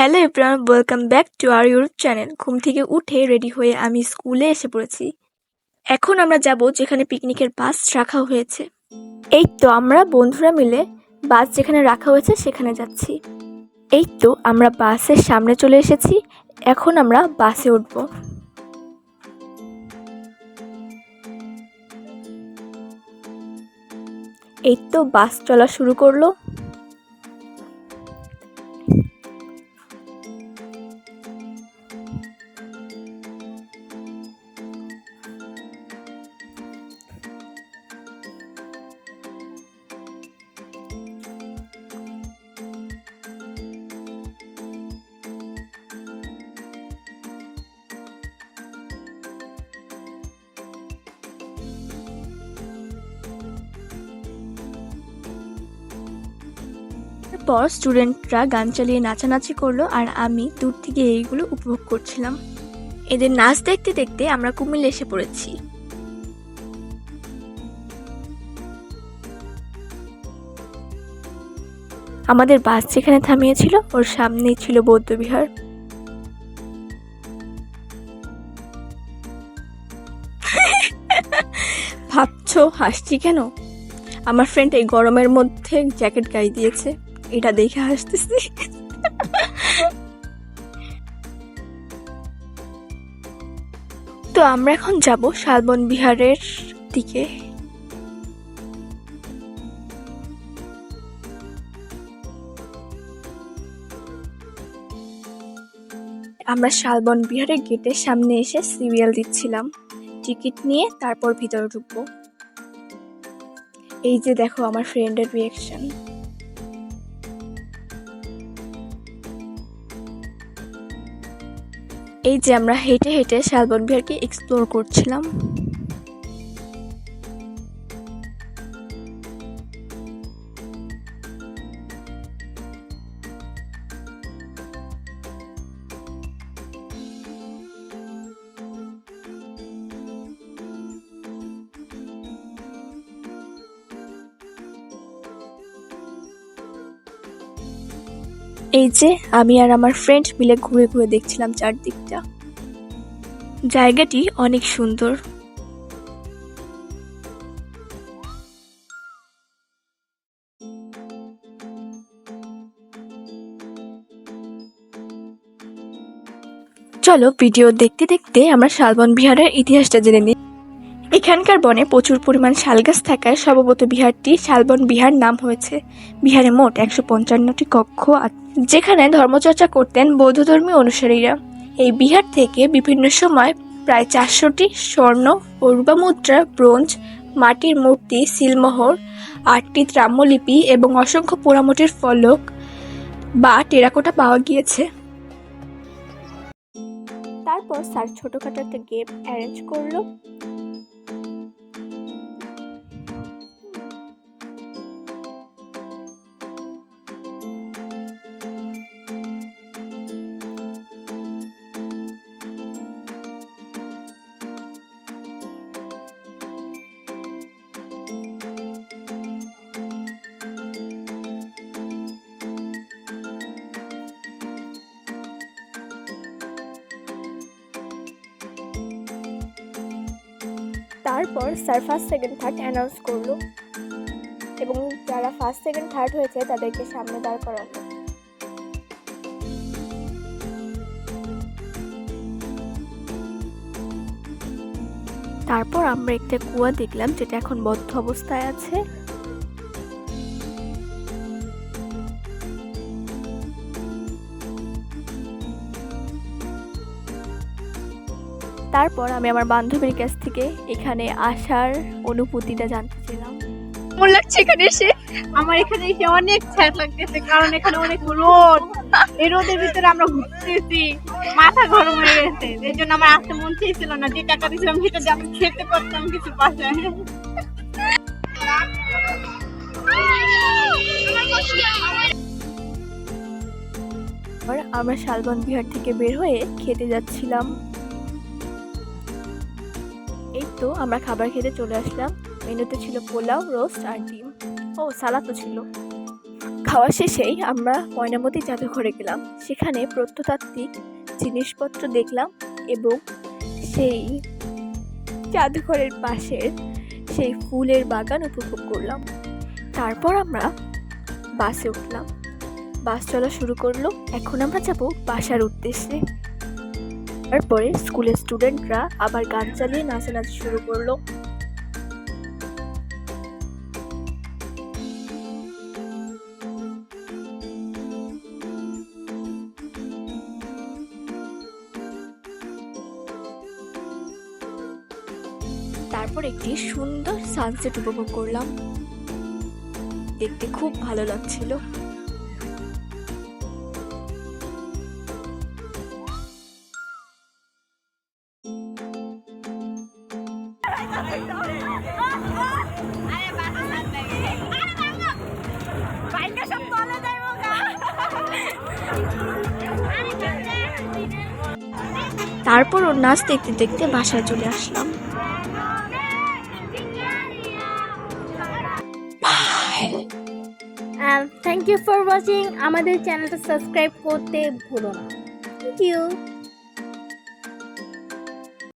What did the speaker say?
Hello everyone, welcome back to our YouTube channel. ঘুম থেকে উঠে রেডি হয়ে আমি স্কুলে এসে পড়েছি। এখন আমরা যাব যেখানে পিকনিকের বাস রাখা হয়েছে। এই তো আমরা বন্ধুরা মিলে বাস যেখানে রাখা হয়েছে সেখানে যাচ্ছি। এই তো আমরা বাসের সামনে চলে এসেছি। এখন আমরা বাসে উঠব। এই তো বাস চলা শুরু করল। পর স্টুডেন্টরা গান চালিয়ে নাচানাচি করল আর আমি দূর থেকে এইগুলো উপভোগ করছিলাম। এদের নাচ দেখতে দেখতে আমরা কুমিল্লা এসে পড়েছি। আমাদের বাস যেখানে থামিয়েছিল, ওর সামনেই ছিল বৌদ্ধবিহার। ভাবছ, হাসছি কেন? আমার ফ্রেন্ড এই গরমের মধ্যে জ্যাকেট গায়ে দিয়েছে। এটা দেখে হাসতেছি। তো আমরা এখন যাব শালবন বিহারের দিকে। আমরা শালবন বিহারের গেটের সামনে এসে সিরিয়াল দিচ্ছিলাম। টিকিট নিয়ে তারপর ভিতরে ঢুকবো। এই যে দেখো আমার ফ্রেন্ডের রিয়াকশন এই যে আমরা হেঁটে হেঁটে শালবন বিহারকে এক্সপ্লোর করছিলাম। এই যে, আমি আর আমার ফ্রেন্ড মিলে ঘুরে ঘুরে দেখছিলাম চারদিকটা। জায়গাটি অনেক সুন্দর। চলো ভিডিও দেখতে দেখতে আমরা শালবন বিহারের ইতিহাসটা জেনে নিই। এখানকার বনে প্রচুর পরিমাণ শালগাছ থাকায় সম্ভবত বিহারটি শালবন বিহার নাম হয়েছে। বিহারে মোট একশো পঞ্চান্নটি কক্ষ যেখানে ধর্মচর্চা করতেন বৌদ্ধধর্মী অনুসারীরা। এই বিহার থেকে বিভিন্ন সময় প্রায় চারশোটি স্বর্ণ ও রূপা মুদ্রা, ব্রোঞ্জ, মাটির মূর্তি, সিলমোহর, আটটি ত্রাম্যলিপি এবং অসংখ্য পোড়ামটির ফলক বা টেরাকোটা পাওয়া গিয়েছে। তারপর স্যার ছোটখাটো একটা গেম অ্যারেঞ্জ করল। thank you তারপর sir first second third announce করল। এবং যারা ফার্স্ট সেকেন্ড থার্ড হয়েছে, তাদেরকে সামনে দাঁড় করালো। তারপর আমরা একটা কুয়া দেখলাম, যেটা এখন বদ্ধ অবস্থায় আছে। তারপর আমি আমার বান্ধবীর কাছ থেকে এখানে আসার অনুভূতিটা জানতে চাইলাম। কেমন লাগছে এখানে এসে। আমার এখানে এসে অনেক স্যাড লাগতেছে কারণ এখানে অনেক রোদ। এই রোদের ভিতরে আমরা ঘুরতেছি মাথা গরম হয়ে গেছে। এই জন্য আমার আসতে মন চেয়েছিল না যে টাকা দিয়েছিলাম সেটা দিয়ে আমি খেতে পারতাম কিছু পাশে আমরা শালবন বিহার থেকে বের হয়ে খেতে যাচ্ছিলাম। তো আমরা খাবার খেতে চলে আসলাম। মেনুতে ছিল পোলাও, রোস্ট আর ডিম। ও সালাদও ছিল। খাওয়া শেষেই আমরা ময়নামতি জাদুঘরে গেলাম। সেখানে প্রত্নতাত্ত্বিক জিনিসপত্র দেখলাম এবং সেই জাদুঘরের পাশের সেই ফুলের বাগান উপভোগ করলাম। তারপর আমরা বাসে উঠলাম। বাস চলা শুরু করল। এখন আমরা যাব বাসার উদ্দেশ্যে। তারপরে স্কুলের স্টুডেন্টরা আবার গান চালিয়ে নাচানাচি শুরু করল। তারপর একটি সুন্দর সানসেট উপভোগ করলাম। দেখতে খুব ভালো লাগছিল। তারপর ওর নাচ দেখতে দেখতে বাসায় চলে আসলাম। থ্যাংক ইউ ফর ওয়াচিং আমাদের চ্যানেলটা সাবস্ক্রাইব করতে ভুলো না। Thank you